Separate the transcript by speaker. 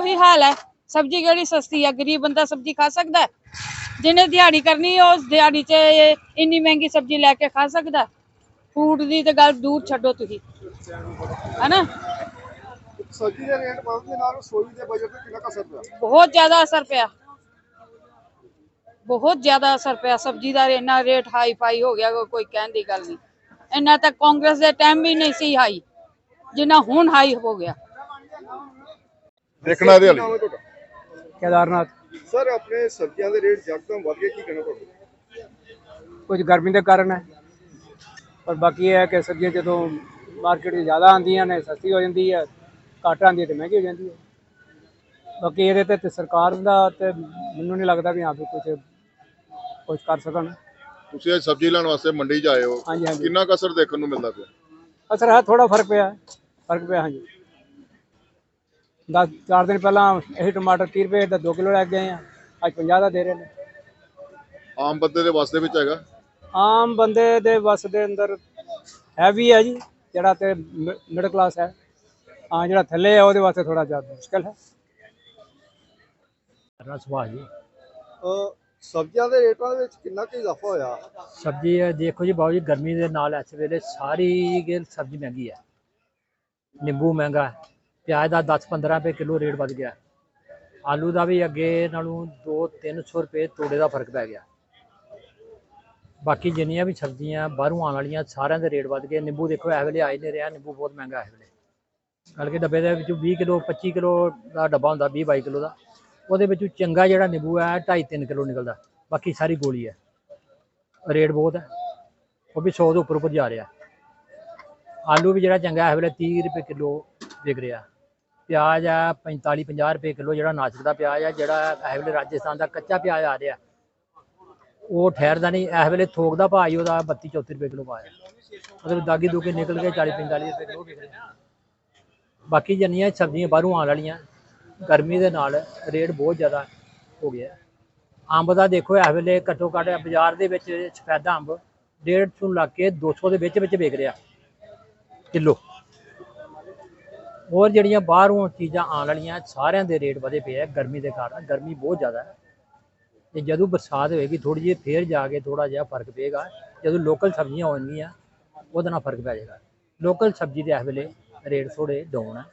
Speaker 1: ਉਹੀ ਹਾਲ ਹੈ। ਸਬਜ਼ੀ ਕਿਹੜੀ ਸਸਤੀ ਹੈ ਗਰੀਬ ਬੰਦਾ ਸਬਜ਼ੀ ਖਾ ਸਕਦਾ ਜਿਹਨੇ ਦਿਹਾੜੀ ਕਰਨੀ ਹੈ, ਉਸ ਦਿਹਾੜੀ 'ਚ ਇੰਨੀ ਮਹਿੰਗੀ ਸਬਜ਼ੀ ਲੈ ਕੇ ਖਾ ਸਕਦਾ ਫੂਡ ਦੀ ਤੇ ਗੱਲ ਦੂਰ ਛੱਡੋ ਤੁਸੀਂ। ਹੈਨਾ?
Speaker 2: ਸਬਜ਼ੀ ਦੇ ਰੇਟ ਵਧਣ ਦੇ ਨਾਲ ਰਸੋਈ ਦੇ ਬਜਟ ਤੇ ਕਿੰਨਾ ਕੁ ਅਸਰ ਪਿਆ?
Speaker 1: ਬਹੁਤ ਜ਼ਿਆਦਾ ਅਸਰ ਪਿਆ। ਬਹੁਤ ਜ਼ਿਆਦਾ ਅਸਰ ਪਿਆ। ਸਬਜ਼ੀ ਦਾ ਇੰਨਾ ਰੇਟ ਹਾਈ ਫਾਈ ਹੋ ਗਿਆ ਕੋਈ ਕਹਿਣ ਦੀ ਗੱਲ ਨਹੀਂ। ਇੰਨਾ ਤਾਂ ਕਾਂਗਰਸ ਦੇ ਟਾਈਮ ਵੀ ਨਹੀਂ ਸੀ ਹਾਈ ਜਿੰਨਾ ਹੁਣ ਹਾਈ ਹੋ ਗਿਆ।
Speaker 3: ਦੇਖਣਾ ਇਹਦੇ
Speaker 2: ਨਾਮ
Speaker 3: ਵਾਲੀ
Speaker 2: ਤੁਹਾਡਾ?
Speaker 4: ਕੇਦਾਰਨਾਥ।
Speaker 2: ਸਰ ਆਪਣੇ ਸਬਜ਼ੀਆਂ ਦੇ ਰੇਟ ਯਕਦਮ ਵਧ ਗਏ ਕੀ ਕਹਿਣਾ ਤੁਹਾਡਾ?
Speaker 4: ਕੁਝ ਗਰਮੀ ਦੇ ਕਾਰਨ ਹੈ। ਪਰ ਬਾਕੀ ਇਹ ਹੈ ਕਿ ਸਬਜ਼ੀਆਂ ਜਦੋਂ ਮਾਰਕੀਟ 'ਚ ਜ਼ਿਆਦਾ ਆਉਂਦੀਆਂ ਨੇ ਸਸਤੀ ਹੋ ਜਾਂਦੀ ਹੈ ਘੱਟ ਆਉਂਦੀ ਹੈ ਤੇ ਮਹਿੰਗੀ ਹੋ ਜਾਂਦੀ ਹੈ। ਬਾਕੀ ਇਹਦੇ ਤੇ- ਤੇ ਸਰਕਾਰ ਦਾ ਤੇ ਮੈਨੂੰ ਨਹੀਂ ਲੱਗਦਾ ਵੀ ਵੀ ਕੁਝ ਕੁਝ ਕਰ ਸਕਣ।
Speaker 3: ਤੁਸੀਂ ਅੱਜ ਸਬਜ਼ੀ ਲੈਣ ਵਾਸਤੇ ਮੰਡੀ 'ਚ ਆਏ ਹੋ।
Speaker 4: ਹਾਂਜੀ ਹਾਂਜੀ।
Speaker 3: ਕਿੰਨਾ ਕੁ ਅਸਰ ਦੇਖਣ ਨੂੰ ਮਿਲਦਾ ਪਿਆ?
Speaker 4: ਅਸਰ ਹੈ ਥੋੜਾ ਫ਼ਰਕ ਪਿਆ ਹੈ। ਫ਼ਰਕ ਪਿਆ ਹਾਂਜੀ। ਦਸ ਚਾਰ ਦਿਨ ਪਹਿਲਾਂ ਇਹ ਟਮਾਟਰ 30 ਰੁਪਏ ਦਾ 2 ਕਿਲੋ ਲੈ ਕੇ ਗਏ ਆ। ਅੱਜ 50 ਦਾ ਦੇ ਰਹੇ ਨੇ।
Speaker 3: ਆਮ ਬੰਦੇ ਦੇ ਵਾਸਤੇ ਵਿੱਚ ਹੈਗਾ?
Speaker 4: ਆਮ ਬੰਦੇ ਦੇ ਵਸ ਦੇ ਅੰਦਰ ਹੈ ਵੀ ਹੈ ਜੀ ਜਿਹੜਾ ਤੇ ਮਿਡਲ ਕਲਾਸ ਹੈ। ਹਾਂ ਜਿਹੜਾ ਥੱਲੇ ਹੈ ਉਹਦੇ ਵਾਸਤੇ ਥੋੜਾ ਜ਼ਿਆਦਾ ਮੁਸ਼ਕਲ ਹੈ।
Speaker 5: ਸੁਭਾਅ ਜੀ।
Speaker 2: ਅਹ ਸਬਜ਼ੀਆਂ ਦੇ ਰੇਟਾਂ ਦੇ ਵਿੱਚ ਕਿੰਨਾ ਕੁ ਇਜ਼ਾਫਾ ਹੋਇਆ?
Speaker 5: ਸਬਜ਼ੀ ਹੈ ਦੇਖੋ ਜੀ ਬਾਬੂ ਜੀ ਗਰਮੀ ਦੇ ਨਾਲ ਇਸ ਵੇਲੇ ਸਾਰੀ ਗੇ ਸਬਜ਼ੀ ਮਹਿੰਗੀ ਹੈ। ਨਿੰਬੂ ਮਹਿੰਗਾ ਹੈ ਪਿਆਜ਼ ਦਾ 10-15 ਰੁਪਏ ਕਿਲੋ ਰੇਟ ਵੱਧ ਗਿਆ। ਆਲੂ ਦਾ ਵੀ ਅੱਗੇ ਨਾਲੋਂ 2-300 ਰੁਪਏ ਤੋੜੇ ਦਾ ਫ਼ਰਕ ਪੈ ਗਿਆ। ਬਾਕੀ ਜਿੰਨੀਆਂ ਵੀ ਸਬਜ਼ੀਆਂ ਬਾਹਰੋਂ ਆਉਣ ਵਾਲੀਆਂ ਸਾਰਿਆਂ ਦੇ ਰੇਟ ਵੱਧ ਗਏ। ਨਿੰਬੂ ਦੇਖੋ ਇਸ ਵੇਲੇ ਆ ਹੀ ਨਹੀਂ ਰਿਹਾ। ਨਿੰਬੂ ਬਹੁਤ ਮਹਿੰਗਾ ਇਸ ਵੇਲੇ ਬਲਕਿ ਡੱਬੇ ਦੇ ਵਿੱਚੋਂ 20 ਕਿਲੋ 25 ਕਿਲੋ ਦਾ ਡੱਬਾ ਹੁੰਦਾ 20-22 ਕਿਲੋ ਦਾ। ਉਹਦੇ ਵਿੱਚੋਂ ਚੰਗਾ ਜਿਹੜਾ ਨਿੰਬੂ ਹੈ 2.5-3 ਕਿਲੋ ਨਿਕਲਦਾ। ਬਾਕੀ ਸਾਰੀ ਗੋਲੀ ਹੈ। ਰੇਟ ਬਹੁਤ ਹੈ। ਉਹ ਵੀ 100 ਦੇ ਉੱਪਰ ਉੱਪਰ ਜਾ ਰਿਹਾ। ਆਲੂ ਵੀ ਜਿਹੜਾ ਚੰਗਾ ਹੈ ਵੇਲੇ 30 ਰੁਪਏ ਕਿਲੋ ਵਿਕ ਰਿਹਾ। ਪਿਆਜ਼ ਆ 45 50 ਰੁਪਏ ਕਿਲੋ ਜਿਹੜਾ ਨਾਸਿਕ ਦਾ ਪਿਆਜ਼ ਆ, ਜਿਹੜਾ ਇਸ ਵੇਲੇ ਰਾਜਸਥਾਨ ਦਾ ਕੱਚਾ ਪਿਆਜ਼ ਆ ਰਿਹਾ। ਉਹ ਠਹਿਰਦਾ ਨਹੀਂ, ਇਸ ਵੇਲੇ ਥੋਕ ਦਾ ਭਾਅ ਹੀ ਉਹਦਾ 32 34 ਰੁਪਏ ਕਿਲੋ ਪਾਇਆ ਮਤਲਬ ਦਾਗੀ ਦੂਗੇ ਨਿਕਲ ਕੇ 40 45 ਰੁਪਏ ਕਿਲੋ ਵਿਕ ਰਿਹਾ। ਬਾਕੀ ਜਿੰਨੀਆਂ ਸਬਜ਼ੀਆਂ ਬਾਹਰੋਂ ਆਉਣ ਵਾਲੀਆਂ, ਗਰਮੀ ਦੇ ਨਾਲ ਰੇਟ ਬਹੁਤ ਜ਼ਿਆਦਾ ਹੋ ਗਿਆ। ਅੰਬ ਦਾ ਦੇਖੋ, ਇਸ ਵੇਲੇ ਘੱਟੋ ਘੱਟ ਬਾਜ਼ਾਰ ਦੇ ਵਿੱਚ ਸਫੈਦਾ ਅੰਬ 150 ਤੋਂ ਲੱਗ ਕੇ 200 ਦੇ ਵਿੱਚ ਵਿੱਚ ਵਿਕ ਰਿਹਾ ਕਿਲੋ। ਹੋਰ ਜਿਹੜੀਆਂ ਬਾਹਰੋਂ ਚੀਜ਼ਾਂ ਆਉਣ ਵਾਲੀਆਂ, ਸਾਰਿਆਂ ਦੇ ਰੇਟ ਵਧੇ ਪਏ ਆ ਗਰਮੀ ਦੇ ਕਾਰਨ। ਗਰਮੀ ਬਹੁਤ ਜ਼ਿਆਦਾ ਹੈ। ਤੇ ਜਦੋਂ ਬਰਸਾਤ ਹੋਏਗੀ ਥੋੜੀ ਜਿਹੀ ਫੇਰ ਜਾ ਕੇ ਥੋੜਾ ਜਿਹਾ ਫ਼ਰਕ ਪਏਗਾ। ਜਦੋਂ ਲੋਕਲ ਸਬਜ਼ੀਆਂ ਹੋਣਗੀਆਂ ਉਹਦੇ ਨਾਲ ਫ਼ਰਕ ਪੈ ਜਾਏਗਾ। ਲੋਕਲ ਸਬਜ਼ੀ ਦੇ ਇਸ ਵੇਲੇ ਰੇਟ ਥੋੜੇ ਡਾਊਨ ਹੈ